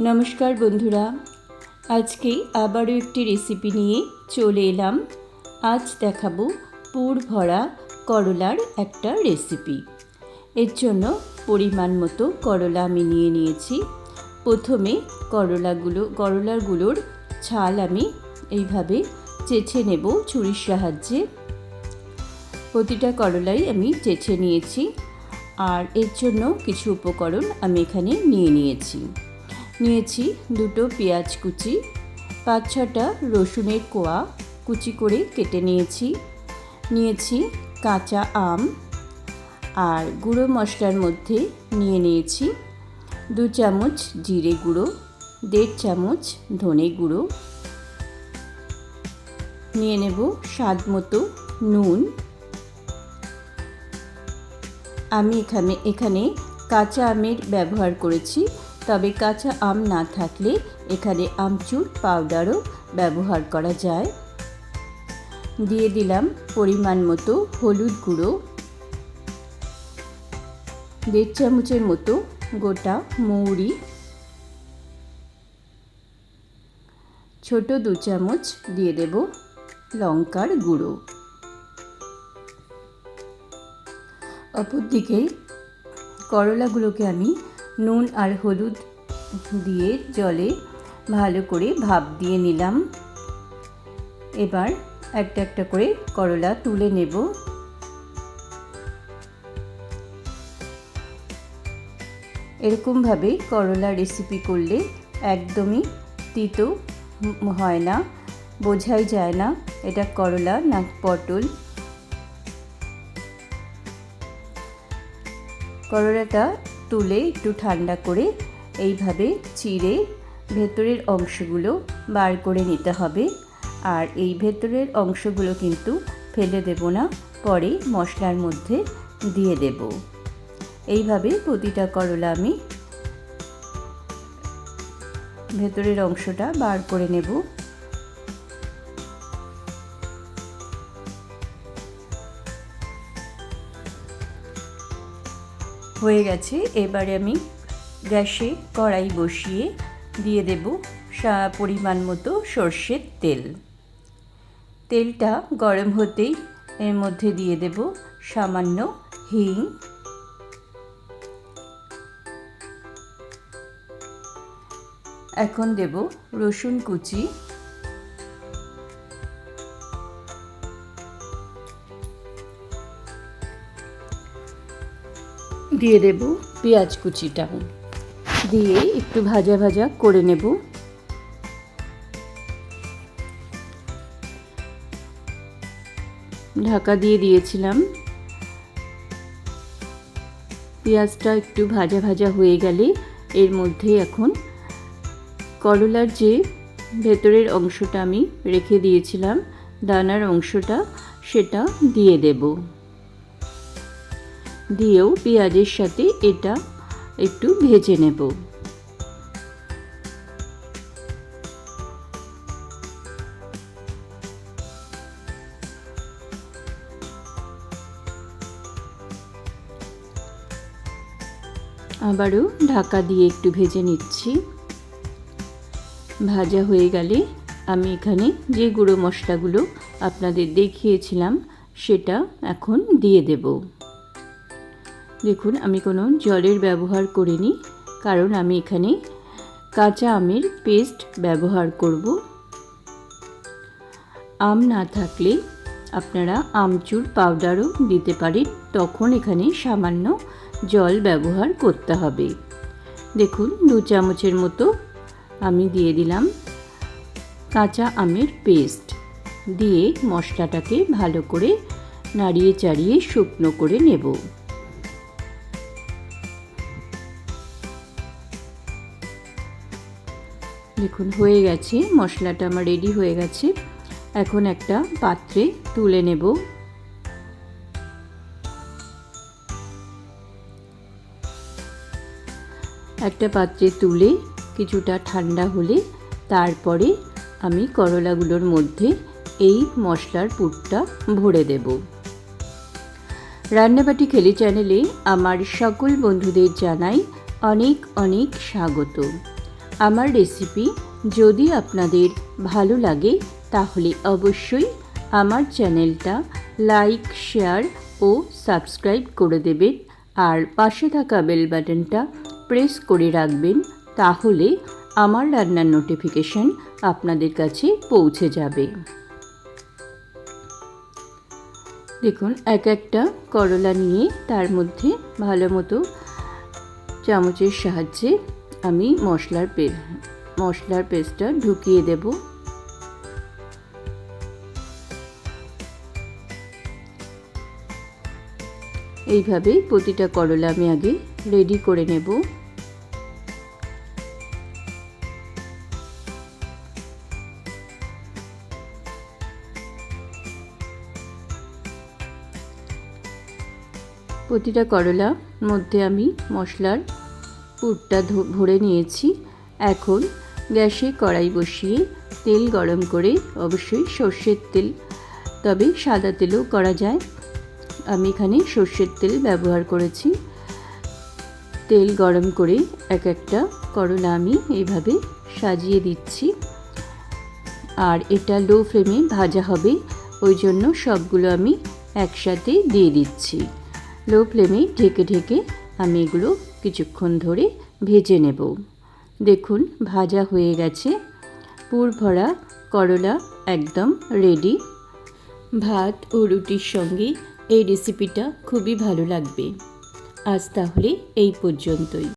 নমস্কার বন্ধুরা, আজকে আবারও একটি রেসিপি নিয়ে চলে এলাম। আজ দেখাবো পুর ভরা করলার একটা রেসিপি এর জন্য পরিমাণ মতো করলা আমি নিয়ে নিয়েছি। প্রথমে করলাগুলো, করলাগুলোর ছাল আমি এইভাবে চেছে নেব ছুরির সাহায্যে। প্রতিটা করলাই আমি চেছে নিয়েছি। আর এর জন্য কিছু উপকরণ আমি এখানে নিয়ে নিয়েছি। নিয়েছি দুটো পেঁয়াজ কুচি, পাঁচ ছটা রসুনের কোয়া কুচি করে কেটে নিয়েছি। নিয়েছি কাঁচা আম আর গুঁড়ো মশলার মধ্যে নিয়ে নিয়েছি দু চামচ জিরে গুঁড়ো, দেড় চামচ ধনে গুঁড়ো। নিয়ে নেব স্বাদ মতো নুন। আমি এখানে এখানে কাঁচা আমের ব্যবহার করেছি। তবে কাঁচা আম না থাকলে এখানে আমচুর পাউডারও ব্যবহার করা যায়। দিয়ে দিলাম পরিমাণ মতো হলুদ গুঁড়ো। দেড় চামচের মতো গোটা মৌরি। ছোট দু চামচ দিয়ে দেব লঙ্কার গুঁড়ো। অপরদিকে করলাগুলোকে আমি নুন আর হলুদ দিয়ে জলে ভালো করে ভাপ দিয়ে নিলাম। এবার একটা একটা করে করলা তুলে নেব। এরকমভাবে করলা রেসিপি করলে একদমই তিতো হয় না, বোঝাই যায় না এটা করলা না পটল। করলাটা তুলে একটু ঠান্ডা করে এইভাবে চিড়ে ভেতরের অংশগুলো বার করে নিতে হবে। আর এই ভেতরের অংশগুলো কিন্তু ফেলে দেব না, পরে মশলার মধ্যে দিয়ে দেব। এইভাবে প্রতিটা করলা আমি ভেতরের অংশটা বার করে নেব। হয়ে গেছে। এবারে আমি গ্যাসে কড়াই বসিয়ে দিয়ে দেব পরিমাণ মতো সর্ষের তেল। তেলটা গরম হতেই এর মধ্যে দিয়ে দেব সামান্য হিং। এখন দেব রসুন কুচি। দিয়ে দেব পেঁয়াজ কুচিটা। দিয়ে একটু ভাজা ভাজা করে নেব। ঢাকা দিয়ে দিয়েছিলাম। পেঁয়াজটা একটু ভাজা ভাজা হয়ে গেলে এর মধ্যে এখন করলার যে ভেতরের অংশটা আমি রেখে দিয়েছিলাম দানার অংশটা সেটা দিয়ে দেবো। দিয়েও পেঁয়াজের সাথে এটা একটু ভেজে নেব। আবারও ঢাকা দিয়ে একটু ভেজে নিচ্ছি। ভাজা হয়ে গেলে আমি এখানে যে গুঁড়ো মশলাগুলো আপনাদের দেখিয়েছিলাম, সেটা এখন দিয়ে দেবো। দেখুন, আমি কোনো জলের ব্যবহার করিনি, কারণ আমি এখানে কাঁচা আমের পেস্ট ব্যবহার করব। আম না থাকলে আপনারা আমচুর পাউডারও দিতে পারেন, তখন এখানে সামান্য জল ব্যবহার করতে হবে। দেখুন, দু চামচের মতো আমি দিয়ে দিলাম কাঁচা আমের পেস্ট। দিয়ে মশলাটাকে ভালো করে নাড়িয়ে চাড়িয়ে শুকনো করে নেব। দেখুন, হয়ে গেছে। মশলাটা আমার রেডি হয়ে গেছে। এখন একটা পাত্রে তুলে নেব। একটা পাত্রে তুলে কিছুটা ঠান্ডা হলে তারপরে আমি করলাগুলোর মধ্যে এই মশলার পুরটা ভরে দেব। রান্নাবাটি খেলি চ্যানেলে আমার সকল বন্ধুদের জানাই অনেক অনেক স্বাগত। আমার রেসিপি যদি আপনাদের ভালো লাগে, তাহলে অবশ্যই আমার চ্যানেলটা লাইক শেয়ার ও সাবস্ক্রাইব করে দেবেন। আর পাশে থাকা বেল বাটনটা প্রেস করে রাখবেন, তাহলে আমার রান্নার নোটিফিকেশন আপনাদের কাছে পৌঁছে যাবে। দেখুন, এক একটা করলা নিয়ে তার মধ্যে ভালো মতো চামচের সাহায্যে আমি মশলার পে মশলার পেস্টটা ঢুকিয়ে দেব। এইভাবে প্রতিটা করলা আমি আগে রেডি করে নেব। প্রতিটা করলার মধ্যে আমি মশলার পুরটা ভরে নিয়েছি। এখন গ্যাসে কড়াই বসিয়ে তেল গরম করে অবশ্যই সর্ষের তেল, তবে সাদা তেলও করা যায়। আমি এখানে সর্ষের তেল ব্যবহার করেছি। তেল গরম করে এক একটা করলা আমি এইভাবে সাজিয়ে দিচ্ছি। আর এটা লো ফ্লেমে ভাজা হবে, ওই জন্য সবগুলো আমি একসাথে দিয়ে দিচ্ছি। লো ফ্লেমে ঢেকে ঢেকে আমি এগুলো কিছুক্ষণ ধরে ভেজে নেব। দেখুন, ভাজা হয়ে গেছে। পুর ভরা করলা একদম রেডি ভাত ও রুটির সঙ্গে এই রেসিপিটা খুবই ভালো লাগবে। আজ তাহলে এই পর্যন্তই।